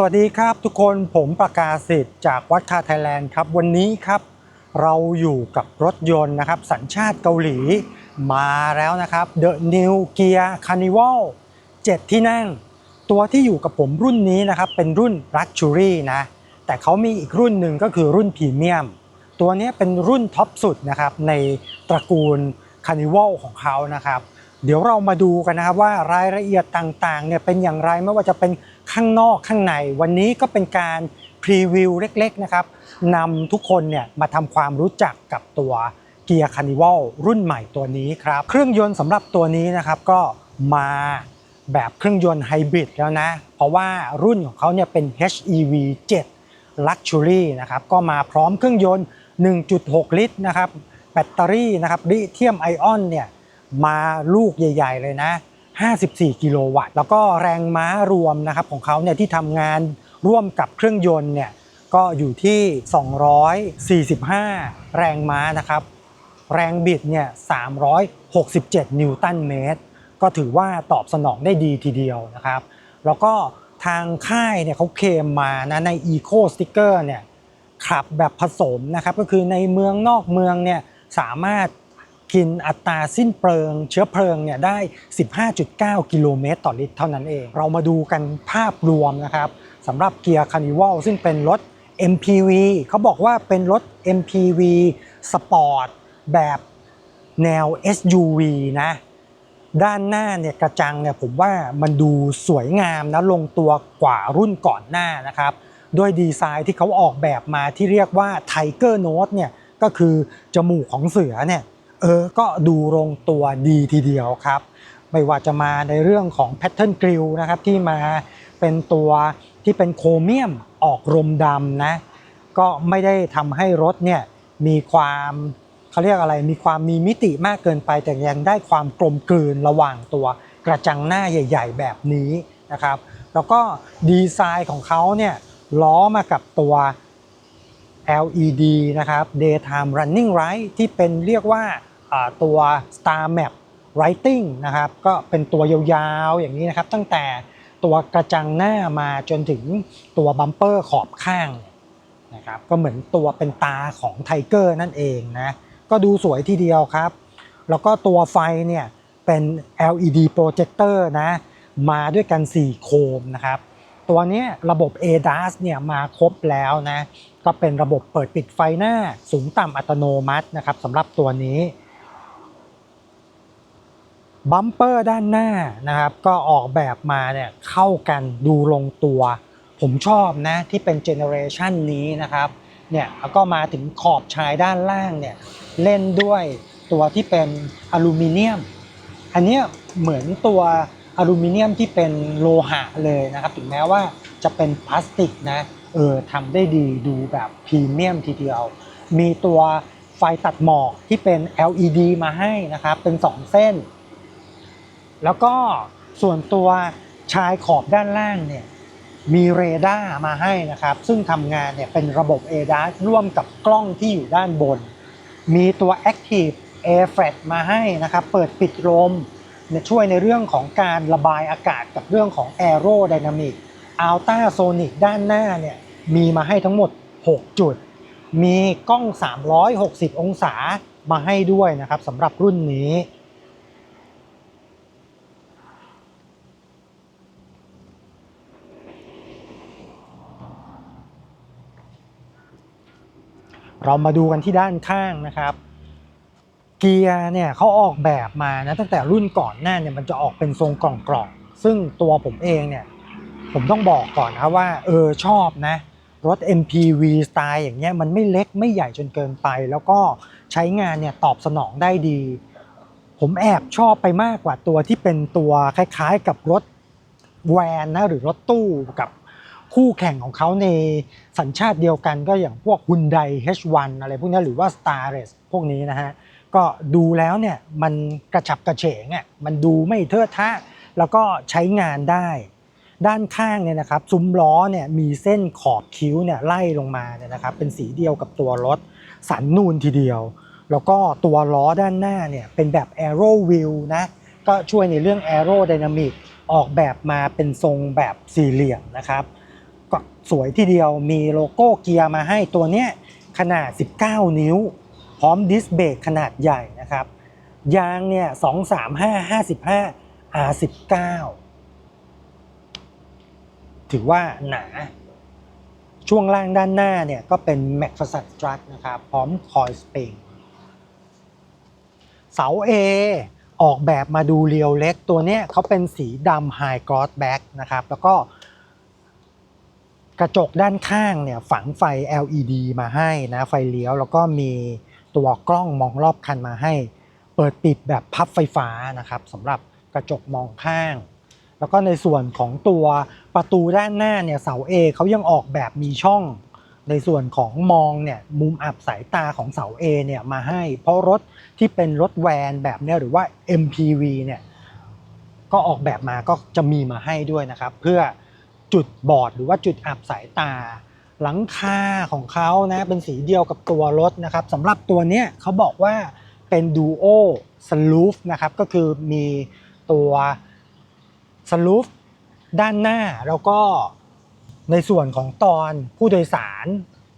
สวัสดีครับทุกคนผมประกาศสิทธิ์จากวัดคาไทยแลนด์ครับ วันนี้ครับเราอยู่กับรถยนต์นะครับ สัญชาติเกาหลีมาแล้วนะครับ The New Gear Carnival 7 ที่นั่ง ตัวที่อยู่กับผมรุ่นนี้นะครับ เป็นรุ่น Luxury นะ แต่เขามีอีกรุ่นหนึ่งก็คือรุ่นพรีเมียมตัวนี้เป็นรุ่นท็อปสุดนะครับ ในตระกูล Carnival ของเขานะครับ เดี๋ยวเรามาดูกันนะครับว่ารายละเอียดต่างๆเนี่ยเป็นอย่างไรไม่ว่าจะเป็น ข้างนอกข้างในวันนี้ก็เป็นการพรีวิวเล็กๆนะครับนำทุกคนเนี่ยมาทำความรู้จักกับตัวเกียร์คานิวัลรุ่นใหม่ตัวนี้ครับเครื่องยนต์สำหรับตัวนี้นะครับก็มาแบบเครื่องยนต์ไฮบริดแล้วนะ เพราะว่ารุ่นของเขาเนี่ยเป็น HEV 7 Luxury นะครับก็มาพร้อมเครื่องยนต์ 1.6 ลิตรนะครับแบตเตอรี่นะครับลิเธียมไอออนเนี่ยมาลูกใหญ่ ๆ เลยนะ 54 กิโลวัตต์ แล้วก็แรงม้ารวมนะครับของเขาเนี่ยที่ทำงานร่วมกับเครื่องยนต์เนี่ยก็อยู่ที่ 245 แรงม้านะครับ แรงบิดเนี่ย 367 นิวตันเมตร ก็ถือว่าตอบสนองได้ดีทีเดียวนะครับ แล้วก็ทางค่ายเนี่ยเขาเคลมมานะใน Eco Sticker เนี่ยขับแบบผสมนะครับ ก็คือในเมืองนอกเมืองเนี่ยสามารถ กินอัตราสิ้นเปลืองเชื้อเพลิงเนี่ยได้ 15.9 กิโลเมตรต่อลิตรเท่านั้นเอง เรามาดูกันภาพรวมนะครับสำหรับเกียร์คานิวัลซึ่งเป็นรถ MPV เขาบอกว่าเป็นรถ MPV สปอร์ตแบบแนว SUV นะ ด้านหน้าเนี่ยกระจังเนี่ยผมว่ามันดูสวยงามนะลงตัวกว่ารุ่นก่อนหน้านะครับ ด้วยดีไซน์ที่เขาออกแบบมาที่เรียกว่า Tiger Note เนี่ยก็คือจมูกของเสือเนี่ย เออก็ดูลงตัวดีทีเดียวครับ ไม่ว่าจะมาในเรื่องของ Pattern Grill นะครับที่มาเป็นตัวที่เป็นโครเมียมออกรมดำนะก็ไม่ได้ทำให้รถเนี่ยมีความเขาเรียกอะไรมีความมีมิติมากเกินไปแต่ยังได้ความกลมกลืนระหว่างตัวกระจังหน้าใหญ่ ๆ แบบนี้นะครับ แล้วก็ดีไซน์ของเขาเนี่ยล้อมากับตัว LED นะครับ Daytime Running Light ที่เป็นเรียกว่า ตัว Star Map Lighting นะครับก็เป็นตัวยาวๆอย่างนี้นะครับ ตั้งแต่ตัวกระจังหน้ามาจนถึงตัวบัมเปอร์ขอบข้างนะครับก็เหมือนตัวเป็นตาของไทเกอร์นั่นเองนะก็ดูสวยทีเดียวครับ แล้วก็ตัวไฟเนี่ยเป็น LED projector นะมาด้วยกัน 4 โคมนะครับตัวนี้ระบบ ADAS เนี่ยมาครบแล้วนะก็เป็นระบบเปิดปิดไฟหน้าสูงต่ำอัตโนมัตินะครับสำหรับตัวนี้ บัมเปอร์ด้านหน้านะครับ ก็ออกแบบมาเนี่ยเข้ากันดูลงตัว ผมชอบนะที่เป็นเจเนอเรชันนี้นะครับเนี่ยแล้วก็มาถึงขอบชายด้านล่างเนี่ยเล่นด้วยตัวที่เป็นอลูมิเนียม อันนี้เหมือนตัวอลูมิเนียมที่เป็นโลหะเลยนะครับ ถึงแม้ว่าจะเป็นพลาสติกนะเออทำได้ดีดูแบบพรีเมียมทีเดียว มีตัวไฟตัดหมอกที่เป็น LED มาให้นะครับ เป็น 2 เส้น แล้วก็ส่วนตัวชายขอบด้านล่างเนี่ยมีเรดาร์มาให้นะครับ ซึ่งทำงานเนี่ยเป็นระบบ ADAS ร่วมกับกล้องที่อยู่ด้านบน มีตัว Active Air f r e t มาให้นะครับ เปิดปิดลมเนี่ยช่วยในเรื่องของการระบายอากาศกับเรื่องของ Aerodynamic Ultrasonic ด้านหน้าเนี่ยมีมาให้ทั้งหมด 6 จุด มีกล้อง 360 องศามาให้ด้วยนะครับสำหรับรุ่นนี้ เรามาดูกันที่ด้านข้างนะครับ เกียร์เนี่ยเขาออกแบบมานะตั้งแต่รุ่นก่อนหน้าเนี่ยมันจะออกเป็นทรงกล่องๆซึ่งตัวผมเองเนี่ยผมต้องบอกก่อนนะครับว่าเออชอบนะรถ MPV สไตล์อย่างเงี้ยมันไม่เล็กไม่ใหญ่จนเกินไป แล้วก็ใช้งานเนี่ยตอบสนองได้ดี ผมแอบชอบไปมากกว่าตัวที่เป็นตัวคล้ายๆกับรถแวนนะหรือรถตู้กับคู่แข่งของเขาใน สัญชาติเดียวกันก็อย่างพวก Hyundai H1 อะไรพวกนี้หรือว่า s t a r r e s พวกนี้นะฮะก็ดูแล้วเนี่ยมันกระฉับกระเฉงอะมันดูไม่เทอะทะ แล้วก็ใช้งานได้ ด้านข้างเนี่ยนะครับซุ้มล้อเนี่ยมีเส้นขอบคิ้วเนี่ยไล่ลงมาเนี่ยนะครับเป็นสีเดียวกับตัวรถสันนูนทีเดียว แล้วก็ตัวล้อด้านหน้าเนี่ยเป็นแบบ Aero Wheel นะก็ช่วยในเรื่อง Aerodynamic ออกแบบมาเป็นทรงแบบสี่เหลี่ยมนะครับ ก็สวยทีเดียวมีโลโก้เกียร์มาให้ตัวเนี้ยขนาด 19 นิ้ว พร้อมดิสเบรกขนาดใหญ่นะครับ ยางเนี่ย235 55 R19 ถือว่าหนาช่วงล่างด้านหน้าเนี่ยก็เป็น m a c f a s a d Strut นะครับ พร้อมคอยสปริงเสา A ออกแบบมาดูเรียวเล็กตัวเนี้ยเขาเป็นสีดำ High Gloss Black นะครับ แล้วก็ กระจกด้านข้างเนี่ยฝังไฟ LED มาให้นะไฟเลี้ยว แล้วก็มีตัวกล้องมองรอบคันมาให้ เปิดปิดแบบพับไฟฟ้านะครับสำหรับกระจกมองข้าง แล้วก็ในส่วนของตัวประตูด้านหน้าเนี่ยเสา A เขายังออกแบบมีช่อง ในส่วนของมองเนี่ยมุมอับสายตาของเสา A เนี่ยมาให้ เพราะรถที่เป็นรถแวนแบบเนี้ยหรือว่า MPV เนี่ยก็ออกแบบมาก็จะมีมาให้ด้วยนะครับ เพื่อ จุดบอดหรือว่าจุดอับสายตา หลังคาของเขานะเป็นสีเดียวกับตัวรถนะครับสำหรับตัวเนี้ยเขาบอกว่าเป็น Duo Sunroof นะครับก็คือมีตัว Sunroof ด้านหน้าแล้วก็ในส่วนของตอนผู้โดยสาร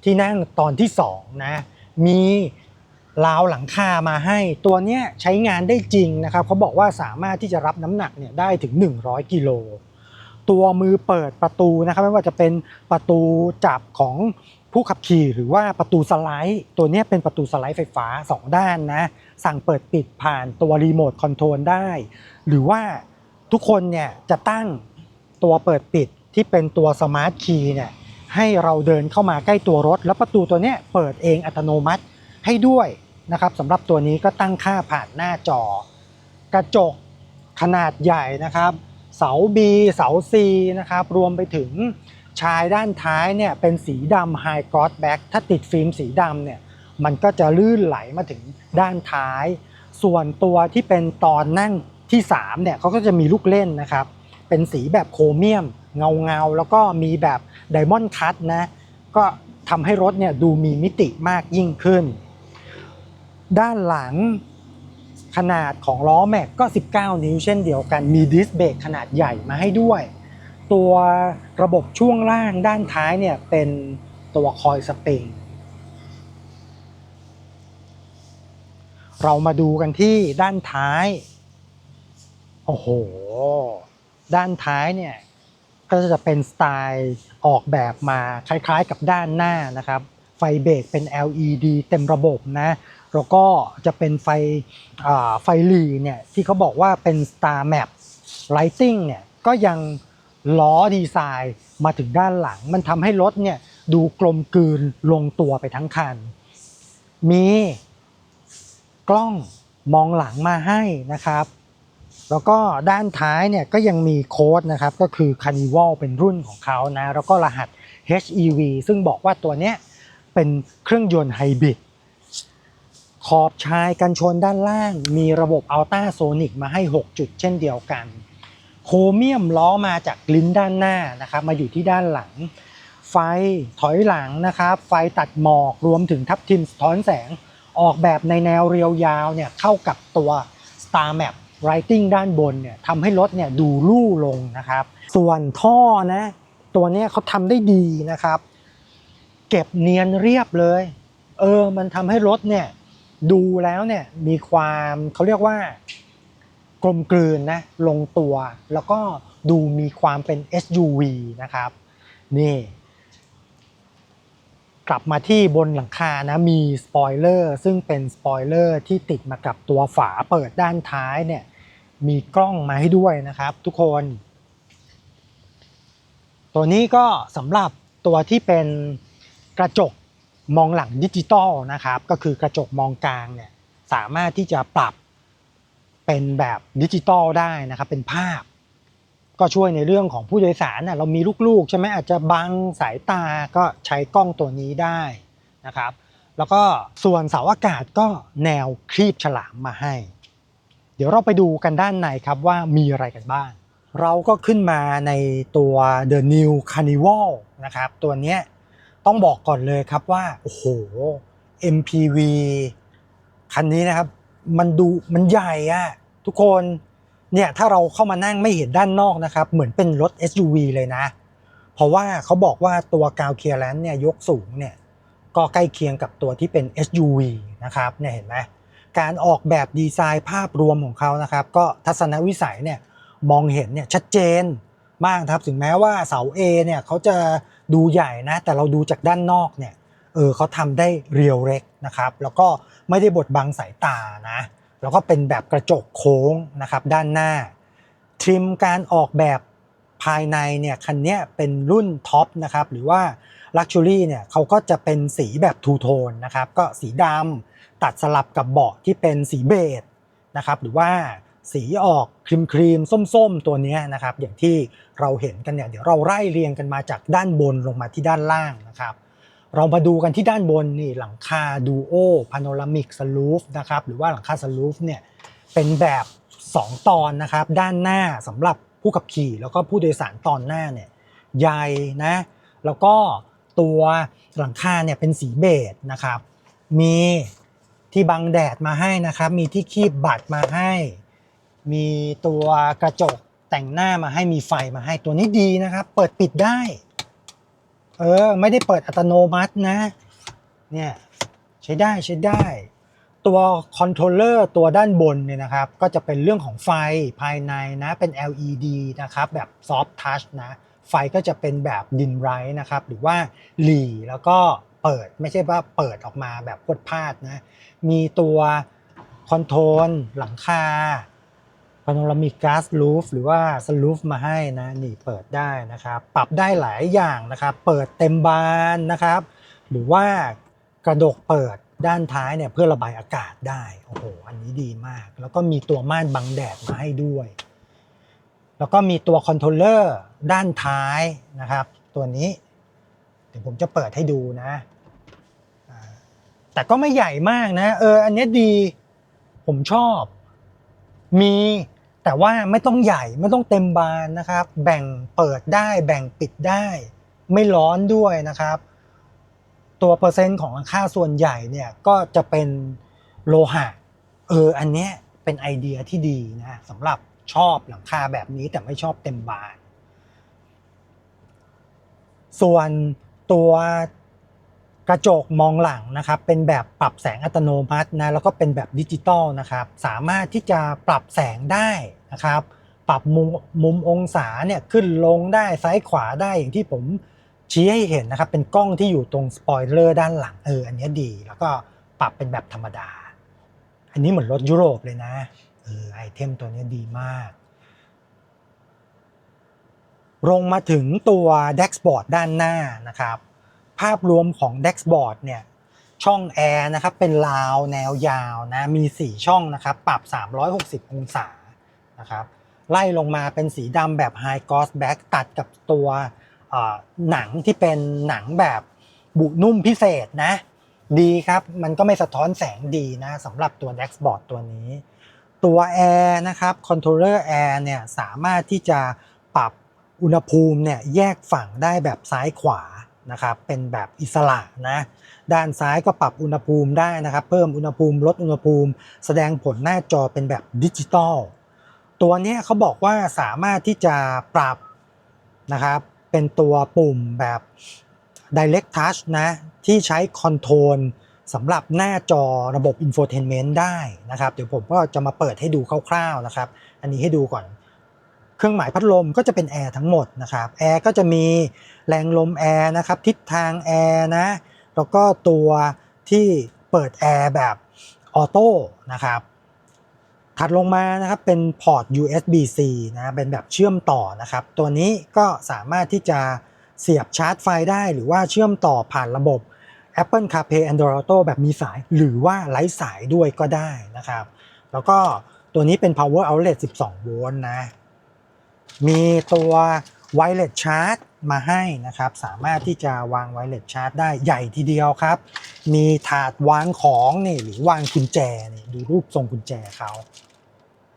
ที่นั่งตอนที่2นะมีราวหลังคามาให้ตัวเนี้ยใช้งานได้จริงนะครับเขาบอกว่าสามารถที่จะรับน้ำหนักเนี่ยได้ถึง 100 กิโล ตัวมือเปิดประตูนะครับไม่ว่าจะเป็นประตูจับของผู้ขับขี่หรือว่าประตูสไลด์ ตัวนี้เป็นประตูสไลด์ไฟฟ้า 2 ด้านนะสั่งเปิดปิดผ่านตัวรีโมทคอนโทรลได้ หรือว่าทุกคนเนี่ยจะตั้งตัวเปิดปิดที่เป็นตัวสมาร์ทคีย์เนี่ยให้เราเดินเข้ามาใกล้ตัวรถ แล้วประตูตัวนี้เปิดเองอัตโนมัติให้ด้วยนะครับสำหรับตัวนี้ก็ตั้งค่าผ่านหน้าจอ กระจกขนาดใหญ่นะครับ เสา B เสา C นะครับ รวมไปถึงชายด้านท้ายเนี่ยเป็นสีดำ High Gloss Black ถ้าติดฟิล์มสีดำเนี่ยมันก็จะลื่นไหลมาถึงด้านท้าย ส่วนตัวที่เป็นตอนนั่งที่3เนี่ยเขาก็จะมีลูกเล่นนะครับ เป็นสีแบบโครเมียม เงาเงาๆแล้วก็มีแบบไดมอนด์คัตนะก็ทำให้รถเนี่ยดูมีมิติมากยิ่งขึ้น ด้านหลัง ขนาดของล้อแม็กก็ 19 นิ้วเช่นเดียวกัน มีดิสเบรกขนาดใหญ่มาให้ด้วย ตัวระบบช่วงล่างด้านท้ายเนี่ยเป็นตัวคอยสปริง เรามาดูกันที่ด้านท้าย โอ้โห ด้านท้ายเนี่ยก็จะเป็นสไตล์ออกแบบมาคล้ายๆกับด้านหน้านะครับ ไฟเบรกเป็น LED เต็มระบบนะ แล้วก็จะเป็นไฟไฟลีเนี่ยที่เขาบอกว่าเป็น Star Map Lighting เนี่ยก็ยังล้อดีไซน์มาถึงด้านหลัง มันทำให้รถเนี่ยดูกลมกลืนลงตัวไปทั้งคัน มีกล้องมองหลังมาให้นะครับ แล้วก็ด้านท้ายเนี่ยก็ยังมีโค้ดนะครับ ก็คือ Carnival เป็นรุ่นของเขานะ แล้วก็รหัส HEV ซึ่งบอกว่าตัวเนี้ยเป็นเครื่องยนต์ไฮบริด ขอบชายกันชนด้านล่าง มีระบบอัลต้าโซนิกมาให้ 6 จุดเช่นเดียวกัน โครเมียมล้อมาจากลิ้นด้านหน้านะครับมาอยู่ที่ด้านหลัง ไฟถอยหลังนะครับ ไฟตัดหมอกรวมถึงทับทิมสะท้อนแสง ออกแบบในแนวเรียวยาวเนี่ยเข้ากับตัว Star Map Writing ด้านบนเนี่ยทำให้รถเนี่ยดูลู่ลงนะครับ ส่วนท่อนะตัวเนี้ยเขาทำได้ดีนะครับ เก็บเนียนเรียบเลย เออมันทำให้รถเนี่ย ดูแล้วเนี่ยมีความเขาเรียกว่ากลมกลืนนะลงตัว แล้วก็ดูมีความเป็น SUV นะครับนี่กลับมาที่บนหลังคานะมีสปอยเลอร์ซึ่งเป็นสปอยเลอร์ที่ติดมากับตัวฝาเปิดด้านท้ายเนี่ยมีกล้องมาให้ด้วยนะครับทุกคน ตัวนี้ก็สำหรับตัวที่เป็นกระจก มองหลังดิจิตอลนะครับก็คือกระจกมองกลางเนี่ยสามารถที่จะปรับเป็นแบบดิจิตอลได้นะครับเป็นภาพ ก็ช่วยในเรื่องของผู้โดยสารน่ะเรามีลูกๆใช่ไหมอาจจะบังสายตาก็ใช้กล้องตัวนี้ได้นะครับ แล้วก็ส่วนเสาอากาศก็แนวครีบฉลามมาให้ เดี๋ยวเราไปดูกันด้านในครับว่ามีอะไรกันบ้าง เราก็ขึ้นมาในตัว The New Carnival นะครับตัวเนี้ย ต้องบอกก่อนเลยครับว่า โอ้โห MPV คันนี้นะครับ มันดูมันใหญ่อะทุกคนเนี่ยถ้าเราเข้ามานั่งไม่เห็นด้านนอกนะครับ เหมือนเป็นรถ SUV เลยนะ เพราะว่าเขาบอกว่าตัวกาวเคียร์แลนเนี่ยยกสูงเนี่ยก็ใกล้เคียงกับตัวที่เป็น SUV นะครับเนี่ยเห็นไหมการออกแบบดีไซน์ภาพรวมของเขานะครับ ก็ทัศนวิสัยเนี่ยมองเห็นเนี่ยชัดเจนมากครับถึงแม้ว่าเสา A เนี่ยเขาจะ ดูใหญ่นะ แต่เราดูจากด้านนอกเนี่ยเออเขาทำได้เรียวเล็กนะครับ แล้วก็ไม่ได้บดบังสายตานะ แล้วก็เป็นแบบกระจกโค้งนะครับด้านหน้า ทริมการออกแบบภายในเนี่ยคันนี้เป็นรุ่นท็อปนะครับหรือว่า Luxury เนี่ยเขาก็จะเป็นสีแบบทูโทนนะครับก็สีดำตัดสลับกับเบาะที่เป็นสีเบจนะครับหรือว่า สีออกครีมครีมๆส้มๆ ตัวนี้นะครับ อย่างที่เราเห็นกันเนี่ยเดี๋ยวเราไล่เรียงกันมาจากด้านบนลงมาที่ด้านล่างนะครับ เรามาดูกันที่ด้านบนนี่หลังคาดูโอพาโนรามิกสลูฟนะครับหรือว่าหลังคาสลูฟเนี่ยเป็นแบบ 2 ตอนนะครับ ด้านหน้าสำหรับผู้ขับขี่แล้วก็ผู้โดยสารตอนหน้าเนี่ยใหญ่นะแล้วก็ตัวหลังคาเนี่ยเป็นสีเบจนะครับ มีที่บังแดดมาให้นะครับ มีที่คีบบัตรมาให้ มีตัวกระจกแต่งหน้ามาให้มีไฟมาให้ตัวนี้ดีนะครับ เปิดปิดได้ เออ ไม่ได้เปิดอัตโนมัตินะ เนี่ยใช้ได้ใช้ได้ ตัวคอนโทรลเลอร์ตัวด้านบนเนี่ยนะครับ ก็จะเป็นเรื่องของไฟภายในนะ เป็น LED นะครับ แบบซอฟ t ทัชนะ ไฟก็จะเป็นแบบดินไรท์นะครับ หรือว่าหลีแล้วก็เปิดไม่ใช่ว่าเปิดออกมาแบบพวดพลาดนะ มีตัวคอนโทรลหลังคา พาโนรามิก a s ส o ูฟหรือว่าสลูฟมาให้นะนี่เปิดได้นะครับ ปรับได้หลายอย่างนะครับ เปิดเต็มบานนะครับ หรือว่ากระดกเปิดด้านท้ายเนี่ยเพื่อระบายอากาศได้โอ้โหอันนี้ดีมาก แล้วก็มีตัวม่านบังแดดมาให้ด้วย แล้วก็มีตัวคอนโทรลเลอร์ด้านท้ายนะครับ ตัวนี้เดี๋ยวผมจะเปิดให้ดูนะแต่ก็ไม่ใหญ่มากนะ เออ อันนี้ดี ผมชอบ มีแต่ว่าไม่ต้องใหญ่ไม่ต้องเต็มบานนะครับ แบ่งเปิดได้แบ่งปิดได้ ไม่ร้อนด้วยนะครับ ตัวเปอร์เซ็นต์ของหลังคาส่วนใหญ่เนี่ยก็จะเป็นโลหะเอออันเนี้ยเป็นไอเดียที่ดีนะสำหรับชอบหลังคาแบบนี้แต่ไม่ชอบเต็มบาน ส่วนตัว กระจกมองหลังนะครับเป็นแบบปรับแสงอัตโนมัตินะแล้วก็เป็นแบบดิจิตอลนะครับสามารถที่จะปรับแสงได้นะครับปรับมุมมุมองศาเนี่ยขึ้นลงได้ซ้ายขวาได้อย่างที่ผมชี้ให้เห็นนะครับเป็นกล้องที่อยู่ตรงสปอยเลอร์ด้านหลังเอออันนี้ดี แล้วก็ปรับเป็นแบบธรรมดา อันนี้เหมือนรถยุโรปเลยนะเออไอเทมตัวเนี้ยดีมาก ลงมาถึงตัวแด x บอร์ดด้านหน้านะครับ ภาพรวมของ d e x b o a r d เนี่ยช่องแอร์นะครับเป็นราวแนวยาวนะมี 4 ช่องนะครับปรับ 360 องศานะครับไล่ลงมาเป็นสีดำแบบ High g o s s Black ตัดกับตัวหนังที่เป็นหนังแบบบุนุ่มพิเศษนะ ดีครับมันก็ไม่สะท้อนแสงดีนะสำหรับตัว d e x b o a r d ตัวนี้ ตัวแอร์นะครับคอนโทรลเลอร์แอร์เนี่ยสามารถที่จะปรับอุณหภูมิเนี่ยแยกฝั่งได้แบบซ้ายขวา นะครับเป็นแบบอิสระนะด้านซ้ายก็ปรับอุณหภูมิได้นะครับ เพิ่มอุณหภูมิลดอุณหภูมิ แสดงผลหน้าจอเป็นแบบดิจิตอลตัวนี้เขาบอกว่าสามารถที่จะปรับนะครับเป็นตัวปุ่มแบบ Direct Touch นะที่ใช้คอนโทรลสำหรับหน้าจอระบบ Infotainment ได้นะครับ เดี๋ยวผมก็จะมาเปิดให้ดูคร่าวๆนะครับ อันนี้ให้ดูก่อน เครื่องหมายพัดลมก็จะเป็นแอร์ทั้งหมดนะครับแอร์ก็จะมีแรงลมแอร์นะครับทิศทางแอร์นะแล้วก็ตัวที่เปิดแอร์แบบออโต้นะครับถัดลงมานะครับเป็นพอร์ต USB-C นะเป็นแบบเชื่อมต่อนะครับ ตัวนี้ก็สามารถที่จะเสียบชาร์จไฟได้หรือว่าเชื่อมต่อผ่านระบบ Apple CarPlay Android Auto แบบมีสายหรือว่าไร้สายด้วยก็ได้นะครับ แล้วก็ตัวนี้เป็น power outlet 12 โวลต์นะ มีตัว wireless charge มาให้นะครับ สามารถที่จะวาง wireless charge ได้ใหญ่ทีเดียวครับ มีถาดวางของนี่หรือวางกุญแจนี่ดูรูปทรงกุญแจเขา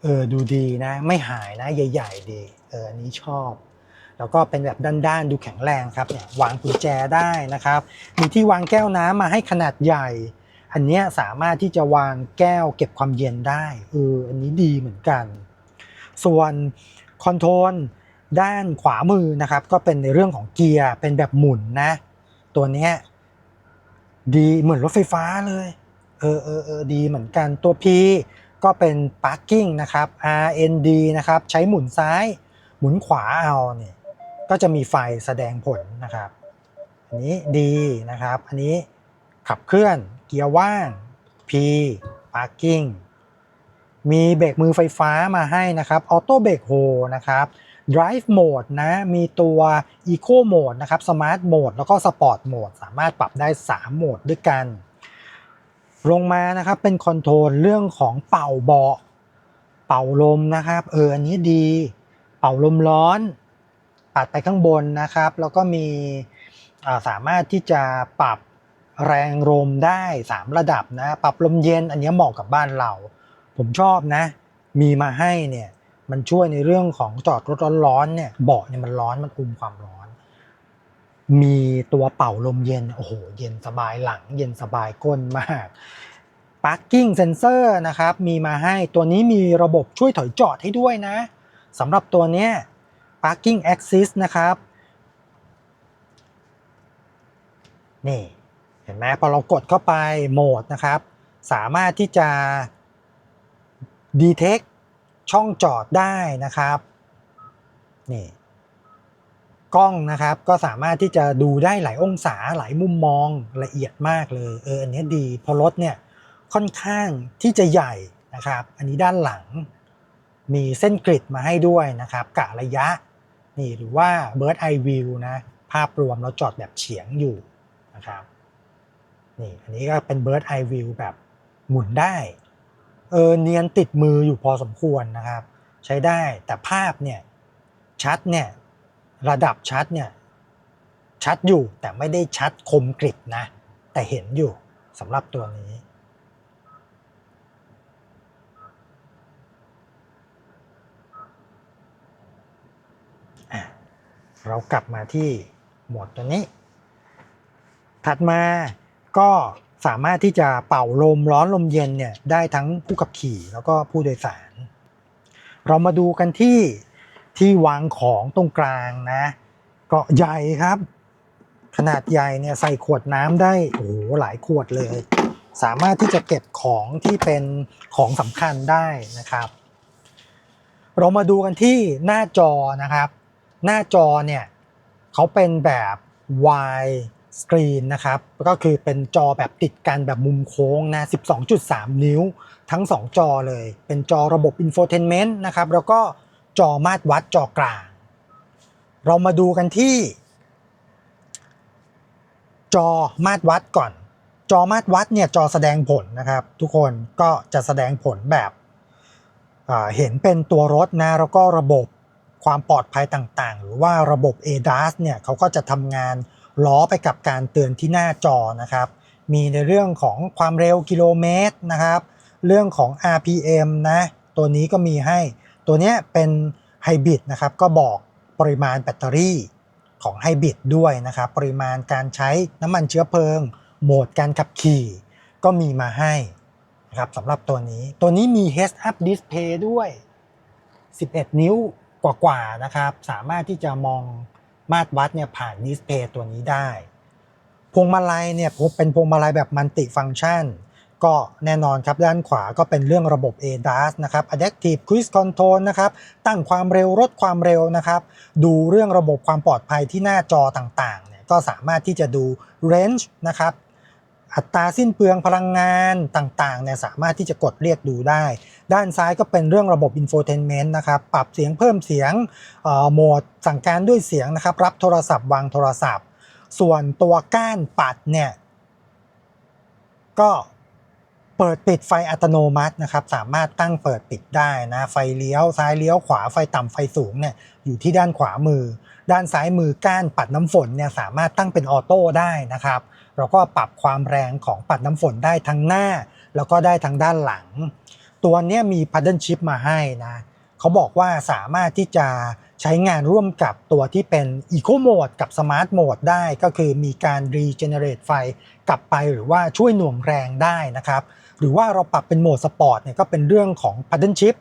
เออดูดีนะ ไม่หายนะใหญ่ ๆ ดีเอออันนี้ชอบ แล้วก็เป็นแบบด้านๆดูแข็งแรงครับเนี่ยวางกุญแจได้นะครับ มีที่วางแก้วน้ำมาให้ขนาดใหญ่ อันนี้สามารถที่จะวางแก้วเก็บความเย็นได้เอออันนี้ดีเหมือนกัน ส่วน คอนโทรลด้านขวามือนะครับ ก็เป็นในเรื่องของเกียร์เป็นแบบหมุนนะ ตัวนี้ดีเหมือนรถไฟฟ้าเลย เออเออเออดีเหมือนกันตัว P ก็เป็น parking นะครับ RND นะครับ ใช้หมุนซ้ายหมุนขวาเอาเนี่ยก็จะมีไฟแสดงผลนะครับ อันนี้ดีนะครับ อันนี้ขับเคลื่อนเกียร์ว่าง P parking มีเบรกมือไฟฟ้ามาให้นะครับ auto brake hold นะครับ drive mode นะ มีตัว eco mode นะครับ smart mode แล้วก็ sport mode สามารถปรับได้ 3 โหมดด้วยกัน ลงมานะครับเป็นคอนโทรลเรื่องของเป่าเบาะเป่าลมนะครับ เอออันนี้ดี เป่าลมร้อนปัดไปข้างบนนะครับ แล้วก็มีาสามารถที่จะปรับแรงลมได้ 3 ระดับนะ ปรับลมเย็นอันนี้เหมาะกับบ้านเรา ผมชอบนะ มีมาให้เนี่ยมันช่วยในเรื่องของจอดรถร้อนๆเนี่ยเบาะเนี่ยมันร้อนมันคุมความร้อน มีตัวเป่าลมเย็นโอ้โหเย็นสบายหลัง เย็นสบายก้นมาก Parking Sensor นะครับมีมาให้ตัวนี้มีระบบช่วยถอยจอดให้ด้วยนะสำหรับตัวเนี้ย Parking Assist นะครับ นี่ เห็นไหมพอเรากดเข้าไปโหมดนะครับ สามารถที่จะ detect ช่องจอดได้นะครับนี่กล้องนะครับก็สามารถที่จะดูได้หลายองศาหลายมุมมองละเอียดมากเลยเอออันนี้ดีเพอรถเนี่ยค่อนข้างที่จะใหญ่นะครับ อันนี้ด้านหลังมีเส้นกริดมาให้ด้วยนะครับกะระยะนี่หรือว่า Bird Eye View นะภาพรวมเราจอดแบบเฉียงอยู่นะครับนี่อันนี้ก็เป็น Bird Eye View แบบหมุนได้ เออเนียนติดมืออยู่พอสมควรนะครับ ใช้ได้แต่ภาพเนี่ยชัดเนี่ยระดับชัดเนี่ยชัดอยู่แต่ไม่ได้ชัดคมกริบนะ แต่เห็นอยู่สำหรับตัวนี้ เรากลับมาที่หมดตัวนี้ ถัดมาก็ สามารถที่จะเป่าลมร้อนลมเย็นเนี่ยได้ทั้งผู้ขับขี่แล้วก็ผู้โดยสาร เรามาดูกันที่ที่วางของตรงกลางนะก็ใหญ่ครับ ขนาดใหญ่เนี่ยใส่ขวดน้ำได้โอ้โหหลายขวดเลย สามารถที่จะเก็บของที่เป็นของสำคัญได้นะครับ เรามาดูกันที่หน้าจอนะครับ หน้าจอเนี่ยเขาเป็นแบบ wide screen นะครับก็คือเป็นจอแบบติดกันแบบมุมโค้งนะ 12.3 นิ้วทั้ง 2 จอเลย เป็นจอระบบ infotainment นะครับ แล้วก็จอมาตรวัดจอกลาง เรามาดูกันที่ จอมาตรวัดก่อน จอมาตรวัดเนี่ยจอแสดงผลนะครับ ทุกคนก็จะแสดงผลแบบเห็นเป็นตัวรถนะ แล้วก็ระบบความปลอดภัยต่างๆ หรือว่าระบบ ADAS เนี่ยเขาก็จะทำงาน ล้อไปกับการเตือนที่หน้าจอนะครับ มีในเรื่องของความเร็วกิโลเมตรนะครับ เรื่องของ RPM นะ ตัวนี้ก็มีให้ ตัวเนี้ยเป็นไฮบริดนะครับ ก็บอกปริมาณแบตเตอรี่ของไฮบริดด้วยนะครับ ปริมาณการใช้น้ำมันเชื้อเพลิง โหมดการขับขี่ ก็มีมาให้นะครับสำหรับตัวนี้ ตัวนี้มี head Up Display ด้วย 11 นิ้วกว่าๆนะครับ สามารถที่จะมอง มาตรวัดเนี่ยผ่านดิสเพย์ตัวนี้ได้ พวงมาลัยเนี่ยเป็นพวงมาลัยแบบมัลติฟังก์ชัน ก็แน่นอนครับด้านขวาก็เป็นเรื่องระบบ ADAS นะครับ Adaptive Cruise Control นะครับ ตั้งความเร็วลดความเร็วนะครับ ดูเรื่องระบบความปลอดภัยที่หน้าจอต่างๆเนี่ยก็สามารถที่จะดู range นะครับ อัตราสิ้นเปลืองพลังงานต่างๆเนี่ยสามารถที่จะกดเรียกดูได้ ด้านซ้ายก็เป็นเรื่องระบบ infotainment นะครับ ปรับเสียงเพิ่มเสียงโหมดสั่งการด้วยเสียงนะครับ รับโทรศัพท์วางโทรศัพท์ ส่วนตัวก้านปัดเนี่ย ก็เปิดปิดไฟอัตโนมัตินะครับ สามารถตั้งเปิดปิดได้นะ ไฟเลี้ยวซ้ายเลี้ยวขวาไฟต่ำไฟสูงเนี่ยอยู่ที่ด้านขวามือ ด้านซ้ายมือก้านปัดน้ำฝนเนี่ยสามารถตั้งเป็นออโต้ได้นะครับเราก็ปรับความแรงของปัดน้ำฝนได้ทั้งหน้า แล้วก็ได้ทั้งด้านหลัง ตัวนี้มี paddle shift มาให้นะเขาบอกว่าสามารถที่จะใช้งานร่วมกับตัวที่เป็น Eco Mode กับ Smart Mode ได้ก็คือมีการ regenerate ไฟกลับไปหรือว่าช่วยหน่วงแรงได้นะครับ หรือว่าเราปรับเป็นโหมดสปอร์ตเนี่ยก็เป็นเรื่องของ paddle shift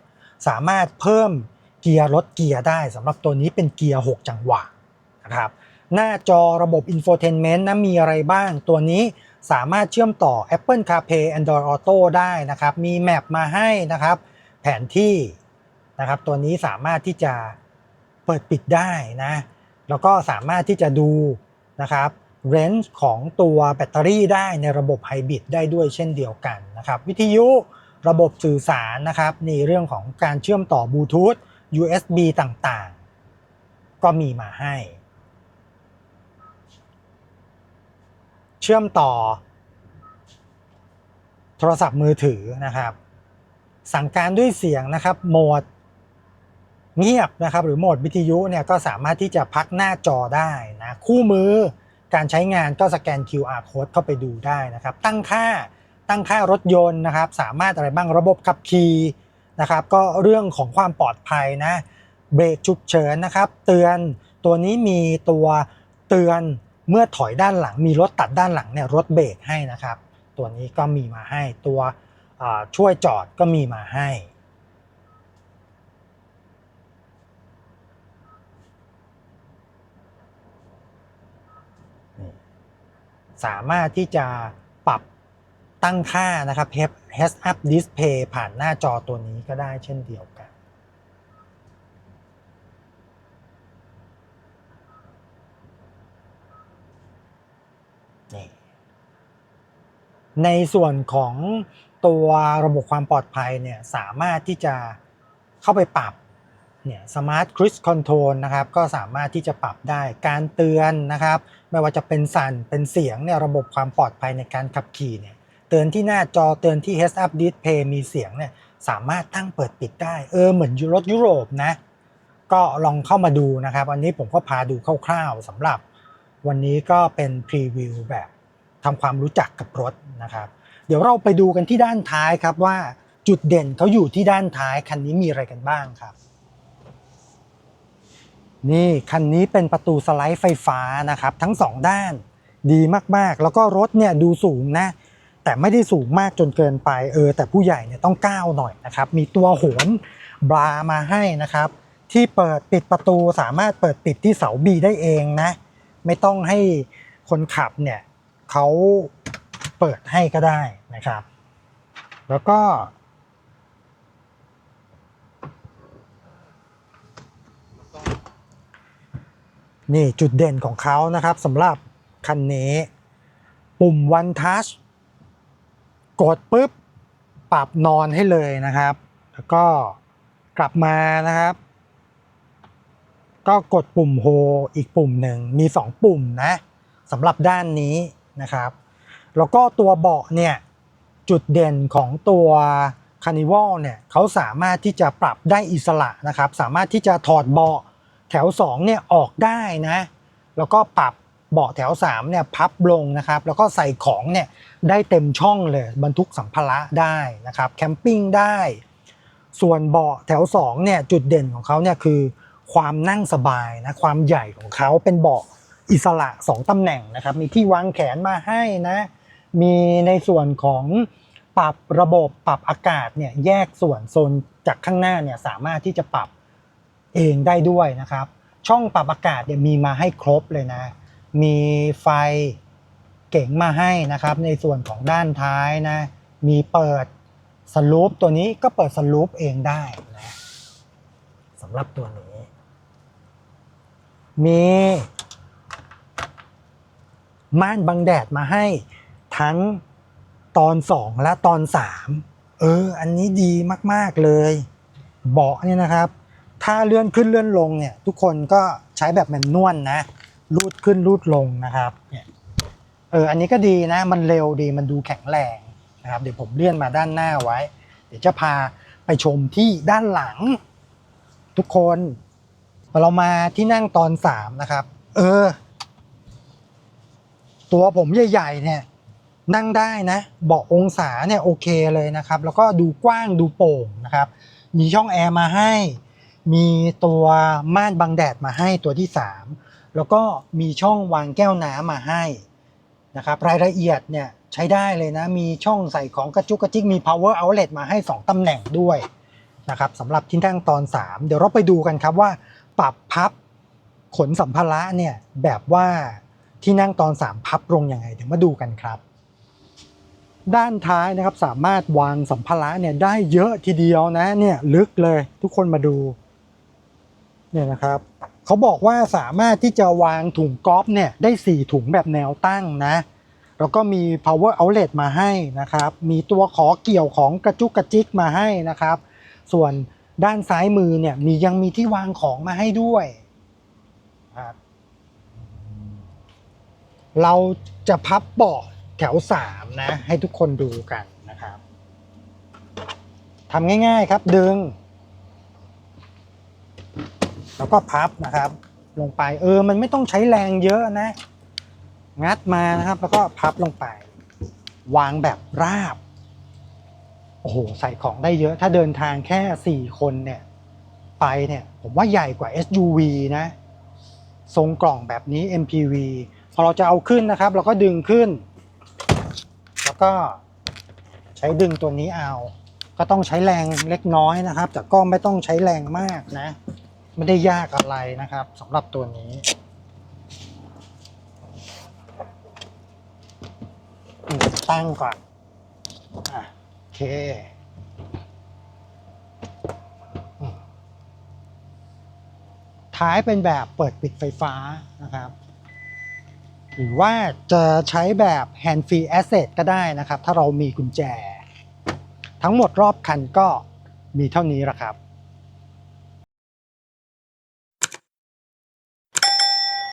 สามารถเพิ่ม เกียร์ลดเกียร์ได้สำหรับตัวนี้เป็นเกียร์ 6 จังหวะนะครับหน้าจอระบบ Infotainment นะมีอะไรบ้าง ตัวนี้สามารถเชื่อมต่อ Apple CarPlay Android Auto ได้นะครับ มีแมปมาให้นะครับ แผนที่นะครับ ตัวนี้สามารถที่จะเปิดปิดได้นะ แล้วก็สามารถที่จะดูนะครับเรนจ์ของตัวแบตเตอรี่ได้ในระบบไฮบริดได้ด้วยเช่นเดียวกันนะครับ วิทยุระบบสื่อสารนะครับในเรื่องของการเชื่อมต่อบลูทูธ USB ต่างๆ ก็มีมาให้ เชื่อมต่อ โทรศัพท์มือถือนะครับ สั่งการด้วยเสียงนะครับ โหมดเงียบนะครับ หรือโหมดวิทยุเนี่ยก็สามารถที่จะพักหน้าจอได้นะคู่มือการใช้งานก็สแกน QR code เข้าไปดูได้นะครับ ตั้งค่าตั้งค่ารถยนต์นะครับ สามารถอะไรบ้างระบบขับขี่ นะครับก็เรื่องของความปลอดภัยนะเบรกฉุกเฉินนะครับ เตือนตัวนี้มีตัวเตือนเมื่อถอยด้านหลัง มีรถตัดด้านหลังเนี่ยรถเบรกให้นะครับ ตัวนี้ก็มีมาให้ตัวช่วยจอดก็มีมาให้ สามารถที่จะปรับ ตั้งค่านะครับ Heads Up Display ผ่านหน้าจอตัวนี้ก็ได้เช่นเดียวกันนี่ในส่วนของตัวระบบความปลอดภัยเนี่ยสามารถที่จะเข้าไปปรับเนี่ยสมาร์ทคริสคอนโทรลนะครับก็สามารถที่จะปรับได้การเตือนนะครับ ไม่ว่าจะเป็นสั่นเป็นเสียงเนี่ยระบบความปลอดภัยในการขับขี่เนี่ย ตือนที่หน้าจอเตือนที่ Heads Up Display มีเสียงเนี่ยสามารถตั้งเปิดปิดได้ เออเหมือนรถยุโรปนะ ก็ลองเข้ามาดูนะครับ อันนี้ผมก็พาดูคร่าวๆสำหรับ วันนี้ก็เป็นพรีวิวแบบทำความรู้จักกับรถนะครับ เดี๋ยวเราไปดูกันที่ด้านท้ายครับว่าจุดเด่นเขาอยู่ที่ด้านท้ายคันนี้มีอะไรกันบ้างครับ นี่คันนี้เป็นประตูสไลด์ไฟฟ้านะครับ ทั้งสองด้านดีมากๆ แล้วก็รถเนี่ยดูสูงนะ แต่ไม่ได้สูงมากจนเกินไปเออแต่ผู้ใหญ่เนี่ยต้องก้าวหน่อยนะครับ มีตัวโหนบรามาให้นะครับ ที่เปิดปิดประตูสามารถเปิดปิดที่เสาบีได้เองนะ ไม่ต้องให้คนขับเนี่ยเขาเปิดให้ก็ได้นะครับ แล้วก็นี่จุดเด่นของเขานะครับสำหรับคันนี้ ปุ่ม One Touch กดปุ๊บปรับนอนให้เลยนะครับ แล้วก็กลับมานะครับ ก็กดปุ่มโฮอีกปุ่มหนึ่งมี 2 ปุ่มนะสำหรับด้านนี้นะครับ แล้วก็ตัวเบาะเนี่ยจุดเด่นของตัวคานิวัลเนี่ยเขาสามารถที่จะปรับได้อิสระนะครับ สามารถที่จะถอดเบาะแถว2เนี่ยออกได้นะ แล้วก็ปรับ เบาะแถว3เนี่ยพับลงนะครับ แล้วก็ใส่ของเนี่ยได้เต็มช่องเลยบรรทุกสัมภาระได้นะครับแคมปิ้งได้ ส่วนเบาะแถว2เนี่ยจุดเด่นของเขาเนี่ยคือ ความนั่งสบายนะความใหญ่ของเขาเป็นเบาะอิสระ 2ตำแหน่งนะครับ มีที่วางแขนมาให้นะ มีในส่วนของปรับระบบปรับอากาศเนี่ยแยกส่วนโซนจากข้างหน้าเนี่ยสามารถที่จะปรับเองได้ด้วยนะครับ ช่องปรับอากาศเนี่ยมีมาให้ครบเลยนะ มีไฟเก๋งมาให้นะครับ ในส่วนของด้านท้ายนะ มีเปิดสลูปตัวนี้ก็เปิดสลูปเองได้นะสำหรับตัวนี้ มีม่านบังแดดมาให้ทั้งตอน 2 และตอน 3 เออ อันนี้ดีมาก ๆ เลย เบาะเนี่ยนะครับ ถ้าเลื่อนขึ้นเลื่อนลงเนี่ย ทุกคนก็ใช้แบบแมนนวลนะ รูดขึ้นรูดลงนะครับเนี่ยเอออันนี้ก็ดีนะ มันเร็วดีมันดูแข็งแรงนะครับ เดี๋ยวผมเลื่อนมาด้านหน้าไว้ เดี๋ยวจะพาไปชมที่ด้านหลัง ทุกคนเรามาที่นั่งตอนสามนะครับ เออ ตัวผมใหญ่ๆเนี่ย นั่งได้นะ เบาะองศาเนี่ยโอเคเลยนะครับ แล้วก็ดูกว้างดูโปร่งนะครับ มีช่องแอร์มาให้ มีตัวม่านบังแดดมาให้ตัวที่3 แล้วก็มีช่องวางแก้วน้ำมาให้นะครับรายละเอียดเนี่ยใช้ได้เลยนะ มีช่องใส่ของกระจุกกระจิกมี power outlet มาให้ 2 ตำแหน่งด้วยนะครับสำหรับที่นั่งตอน 3 เดี๋ยวเราไปดูกันครับว่า ปรับพับขนสัมภาระเนี่ยแบบว่าที่นั่งตอน 3 พับลงยังไงเดี๋ยวมาดูกันครับ ด้านท้ายนะครับสามารถวางสัมภาระเนี่ยได้เยอะทีเดียวนะเนี่ยลึกเลยทุกคนมาดูเนี่ยนะครับ เขาบอกว่าสามารถที่จะวางถุงก๊อฟเนี่ยได้ 4 ถุงแบบแนวตั้งนะ แล้วก็มี power outlet มาให้นะครับ มีตัวขอเกี่ยวของกระจุกกระจิกมาให้นะครับ ส่วนด้านซ้ายมือเนี่ยมียังมีที่วางของมาให้ด้วยครับเราจะพับเบาะแถวสามนะ ให้ทุกคนดูกันนะครับทำง่ายๆครับดึง แล้วก็พับนะครับ ลงไปเออมันไม่ต้องใช้แรงเยอะนะ งัดมานะครับ แล้วก็พับลงไป วางแบบราบโอ้โหใส่ของได้เยอะ ถ้าเดินทางแค่ 4 คนเนี่ย ไปเนี่ย ผมว่าใหญ่กว่า SUV นะ ทรงกล่องแบบนี้ MPV พอเราจะเอาขึ้นนะครับ เราก็ดึงขึ้น แล้วก็ใช้ดึงตัวนี้เอา ก็ต้องใช้แรงเล็กน้อยนะครับ แต่ก็ไม่ต้องใช้แรงมากนะ ไม่ได้ยากอะไรนะครับสำหรับตัวนี้ตั้งก่อนอะโอเคท้ายเป็นแบบเปิดปิดไฟฟ้านะครับ หรือว่าจะใช้แบบ hand free asset ก็ได้นะครับ ถ้าเรามีกุญแจ ทั้งหมดรอบคันก็มีเท่านี้ละครับ